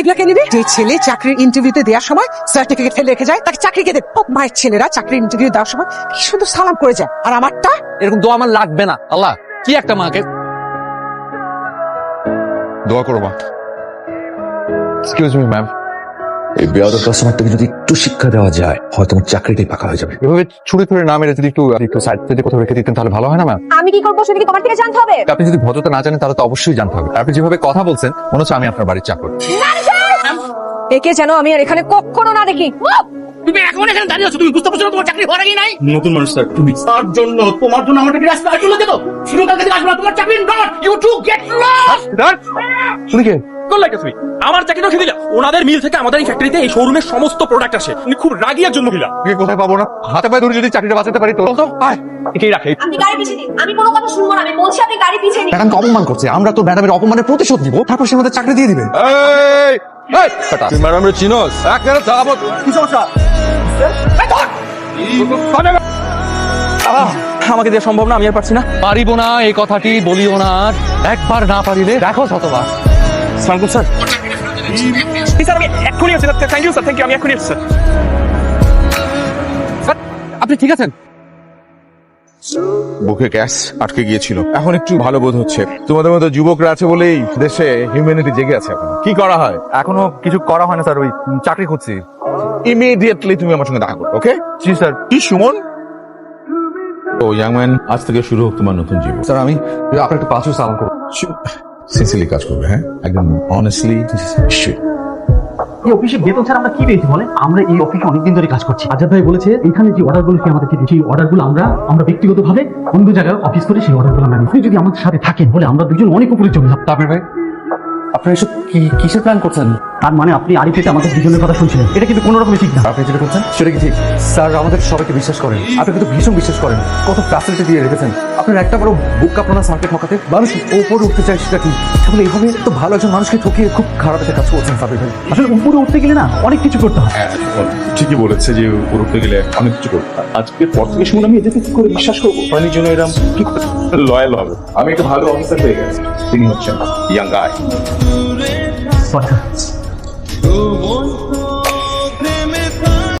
এগুলোকে নিবি? যে ছেলে চাকরির ইন্টারভিউতে দেওয়ার সময় সার্টিফিকেট ফেলে রেখে যায় তাকে চাকরি কে দেবে? ও মায়ের ছেলেরা চাকরির ইন্টারভিউ দেওয়ার সময় কি সুন্দর সালাম করে যায়। আর আমারটা? এরকম দোয়া আমার লাগবে না। আল্লাহ কি একটা মাকে? দোয়া করো মা। এক্সকিউজ মি ম্যাম এই বেয়াদব কাস্টমারটাকে যদি একটু শিক্ষা দেওয়া যায় হয়তো আমার চাকরিটাই পাকা হয়ে যাবে। এভাবে ছুরি ধরে না মেরে যদি একটু একটু সাইড থেকে কোথাও রেখে দিতেন তাহলে ভালো হয় না ম্যাম আমি কি করব? সেটা কি তোমার থেকে জানতে হবে? আপনি যদি ভদ্রতা না জানেন তাহলে তো অবশ্যই জানতে হবে। আপনি যেভাবে কথা বলছেন মনে হচ্ছে আমি আপনার বাড়ির চাকর। একে যেন আমি আর এখানে কখনো না দেখি। তুমি এখন এখানে দাঁড়িয়ে আছো তুমি বুঝতে পারছ তোমার চাকরি হওয়ার আগেই নাই? নতুন মানুষ স্যার তুমি তার জন্য তোমার জন্য আমার চাকরি আজকে আসলে যেত। কালকে থেকে আসবে না তোমার চাকরি not you to get lost তুমি কে? আমার চাকরি রেখে দিলা ওনাদের মিল থেকে আমাদের এই ফ্যাক্টরিতে এই শোরুমের সমস্ত প্রোডাক্ট আসে। উনি খুব রাগি একজন মহিলা। তুমি কোথায় পাবো না? হাতে পায়ে ধরে যদি চাকরিটা বাঁচাতে পারি তো? তো আয় একেই রাখে। আপনি গাড়ি পিছিয়ে দিন আমি কোনো কথা শুনব না। আমি বলছি আপনি গাড়ি পিছিয়ে দিন ম্যাডামকে অপমান করছে। আমরা তো ম্যাডামের অপমানের প্রতিশোধ নিব। তারপর সে আমাদের চাকরি দিয়ে দিবে। এই তুই ম্যাডাম রে চিনোস? কি সমস্যা? আমাকে দেওয়া সম্ভব না আমি আর পারছি না। পারিব না এই কথাটি বলিও না আর। একবার না পারিলে দেখো শতবার। স্যার। স্যার আমি এক্ষুনি আসছি thank you sir thank you আমি এক্ষুনি আসছি স্যার, আপনি ঠিক আছেন? বুকে গ্যাস আটকে গিয়েছিল। এখন একটু ভালো বোধ হচ্ছে। তোমাদের মতো যুবকরা আছে বলেই দেশে হিউম্যানিটি জেগে আছে এখন। কি করা হয়? এখনও কিছু করা হয় না স্যার ওই চাকরি খুঁজছি। ইমিডিয়েটলি তুমি আমার সঙ্গে দেখা করো ওকে জি স্যার। কি সুমন? ও ইয়াংম্যান আজ থেকে শুরু হোক তোমার নতুন জীবন। স্যার আমি আপনার একটু পাঁচশো সালাম করব। সিনসিয়ারলি কাজ করবে হ্যাঁ? একদম অনেস্টলি এই অফিসে বেতন ছাড়া আমরা কি পেয়েছি বলে আমরা এই অফিসে অনেকদিন ধরে কাজ করছি। আজাদ ভাই বলেছে এখানে যে অর্ডারগুলো কি আমাদেরকে দিচ্ছে সেই অর্ডারগুলো আমরা আমরা ব্যক্তিগতভাবে অন্য জায়গায় অফিস করে সেই অর্ডারগুলো আমরা আপনি যদি আমাদের সাথে থাকেন বলে আমরা দুজন অনেক উপরে চলে যাব। তারপরে ভাই আপনারা এসব কি কিসের প্ল্যান করছেন? তার মানে আপনি আরিফেতে আমাদের দুজনের কথা শুনছিলেন। এটা কিন্তু কোনো রকমই ঠিক না। আপনি যেটা করছেন সেটা কি ঠিক? স্যার আমাদের সবাইকে বিশ্বাস করেন। আপনি কিন্তু ভীষণ বিশ্বাস করেন। কত ফ্যাসিলিটি দিয়ে রেখেছেন। আপনার একটা বড় বুক কাপড়া স্যারকে ঠকাতে? মানুষ ওপরে উঠতে চায় সেটা ঠিক তাহলে এইভাবে তো ভালো একজন মানুষকে ঠকিয়ে খুব খারাপ একটা কাজ করছেন সাবির ভাই। আসলে উপরে উঠতে গেলে না অনেক কিছু করতে হয়। হ্যাঁ ঠিকই বলেছে যে উপরে উঠতে গেলে অনেক কিছু করতে হয়। আজকের পর থেকে শুনে আমি এদেরকে কি করে বিশ্বাস করব? প্রাণীর জন্য এরকম কি লয়াল হবে। আমি একটা ভালো অফিসার পেয়ে গেছি। তিনি হচ্ছেন ইয়াং গাই আচ্ছা